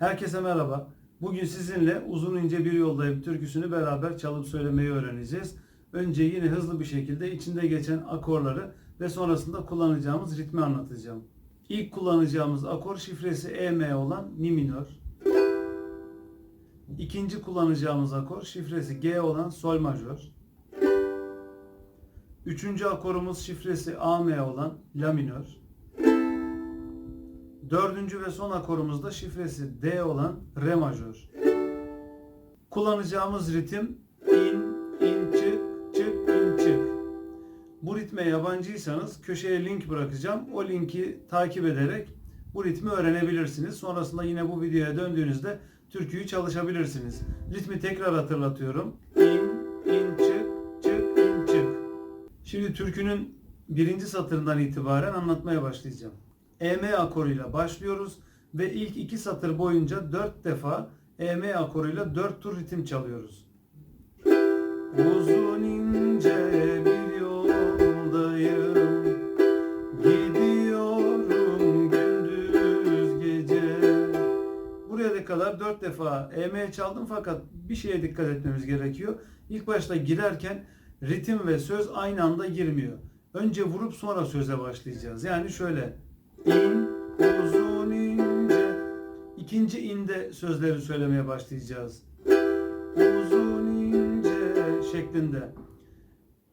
Herkese merhaba. Bugün sizinle uzun ince bir yoldayım türküsünü beraber çalıp söylemeyi öğreneceğiz. Önce yine hızlı bir şekilde içinde geçen akorları ve sonrasında kullanacağımız ritmi anlatacağım. İlk kullanacağımız akor şifresi EM olan Mi minör. İkinci kullanacağımız akor şifresi G olan Sol majör. Üçüncü akorumuz şifresi AM olan La minör. Dördüncü ve son akorumuz da şifresi D olan Re majör. Kullanacağımız ritim in, in, çık, çık, in, çık. Bu ritme yabancıysanız köşeye link bırakacağım. O linki takip ederek bu ritmi öğrenebilirsiniz. Sonrasında yine bu videoya döndüğünüzde türküyü çalışabilirsiniz. Ritmi tekrar hatırlatıyorum. İn, in, çık, çık, in, çık. Şimdi türkünün birinci satırından itibaren anlatmaya başlayacağım. EM akoruyla başlıyoruz ve ilk iki satır boyunca dört defa EM akoruyla dört tur ritim çalıyoruz. Uzun ince bir yoldayım Gidiyorum gündüz gece Buraya kadar dört defa EM çaldım fakat bir şeye dikkat etmemiz gerekiyor. İlk başta girerken ritim ve söz aynı anda girmiyor. Önce vurup sonra söze başlayacağız. Yani şöyle in, uzun ince İkinci inde sözleri söylemeye başlayacağız. Uzun ince şeklinde.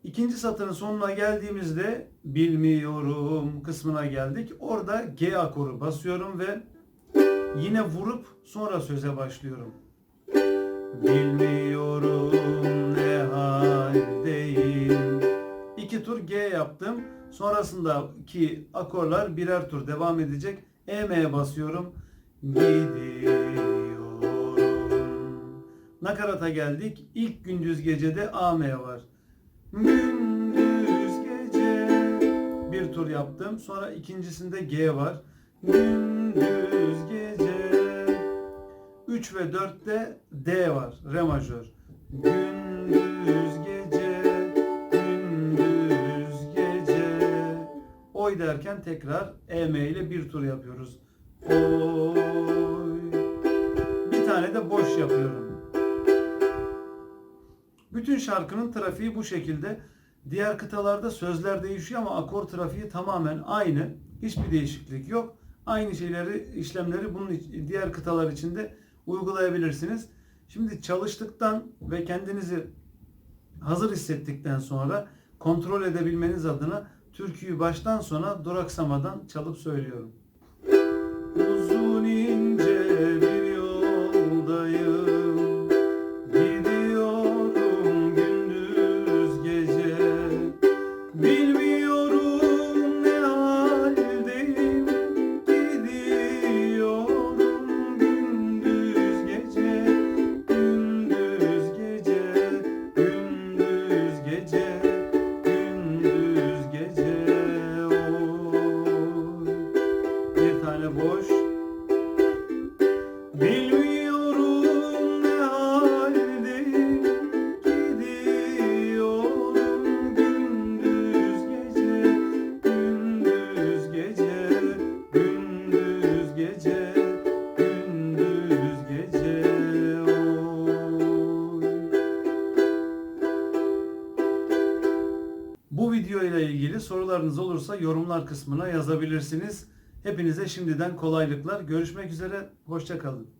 İkinci satırın sonuna geldiğimizde bilmiyorum kısmına geldik. Orada G akoru basıyorum ve yine vurup sonra söze başlıyorum. Bilmiyorum İki tur G yaptım. Sonrasındaki akorlar birer tur devam edecek. EM'ye basıyorum. Gidiyorum. Nakarata geldik. İlk gündüz gecede AM var. Gündüz gece bir tur yaptım. Sonra ikincisinde G var. Gündüz gece 3 ve 4'te D var. Re majör. Gündüz gece Derken tekrar EM ile bir tur yapıyoruz. Oy. Bir tane de boş yapıyorum. Bütün şarkının trafiği bu şekilde. Diğer kıtalarda sözler değişiyor ama akor trafiği tamamen aynı. Hiçbir değişiklik yok. Aynı şeyleri, işlemleri bunun diğer kıtalar içinde uygulayabilirsiniz. Şimdi çalıştıktan ve kendinizi hazır hissettikten sonra kontrol edebilmeniz adına türküyü baştan sona duraksamadan çalıp söylüyorum. Uzun ince İle ilgili sorularınız olursa yorumlar kısmına yazabilirsiniz. Hepinize şimdiden kolaylıklar. Görüşmek üzere. Hoşça kalın.